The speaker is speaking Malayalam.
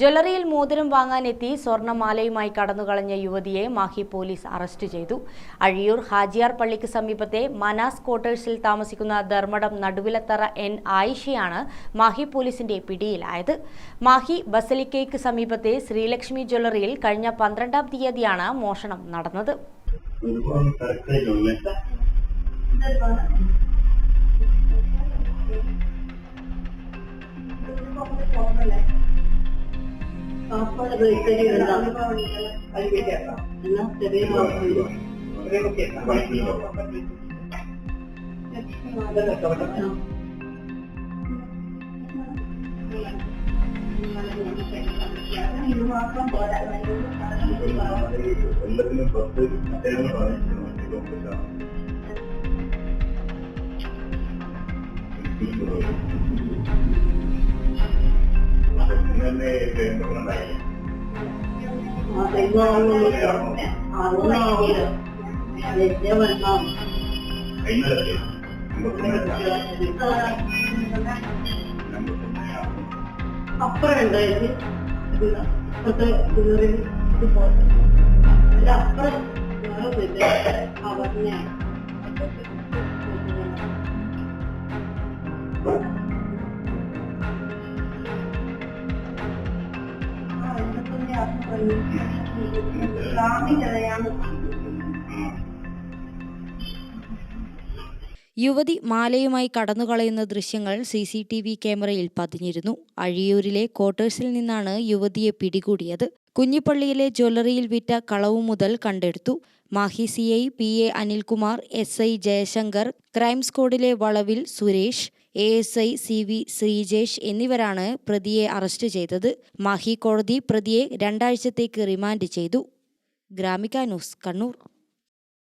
ജ്വല്ലറിയിൽ മോതിരം വാങ്ങാനെത്തി സ്വർണമാലയുമായി കടന്നുകളഞ്ഞ യുവതിയെ മാഹി പോലീസ് അറസ്റ്റ് ചെയ്തു. അഴിയൂർ ഹാജിയാർ പള്ളിക്ക് സമീപത്തെ മനാസ് ക്വാർട്ടേഴ്സിൽ താമസിക്കുന്ന ധർമ്മടം നടുവിലത്തറ എൻ ആയിഷയാണ് മാഹി പോലീസിന്റെ പിടിയിലായത്. മാഹി ബസലിക്കയ്ക്ക് സമീപത്തെ ശ്രീലക്ഷ്മി ജ്വല്ലറിയിൽ കഴിഞ്ഞ പന്ത്രണ്ടാം തീയതിയാണ് മോഷണം നടന്നത്. തിരക്കായില്ലേ പാപ്പാട് ബേക്കറി ഉണ്ടാവും എന്നാ ചെറിയ കുഴപ്പമില്ല എല്ലാത്തിനും പത്ത് ടേബിൾ വാങ്ങിക്കണം ഇന്നെ ഉണ്ടായില്ല അതൊന്നാവില്ല കഴിഞ്ഞതല്ലേ അപ്പുറം ഇപ്പത്തെ ഡെലിവറി അതിന്റെ അപ്പുറം വേറെ യുവതി മാലയുമായി കടന്നുകളയുന്ന ദൃശ്യങ്ങൾ സി സി ടി വി ക്യാമറയിൽ പതിഞ്ഞിരുന്നു. അഴിയൂരിലെ ക്വാർട്ടേഴ്സിൽ നിന്നാണ് യുവതിയെ പിടികൂടിയത്. കുഞ്ഞിപ്പള്ളിയിലെ ജ്വല്ലറിയിൽ വിറ്റ കളവു മുതൽ കണ്ടെടുത്തു. Mahe C I P A Anilkumar S I Jayashankar crime സ്ക്വാഡിലെ Valavil Suresh A S I C V Sreejesh എന്നിവരാണ് പ്രതിയെ അറസ്റ്റ് ചെയ്തത്. മാഹി കോടതി പ്രതിയെ രണ്ടാഴ്ചത്തേക്ക് റിമാൻഡ് ചെയ്തു. ഗ്രാമിക ന്യൂസ് കണ്ണൂർ.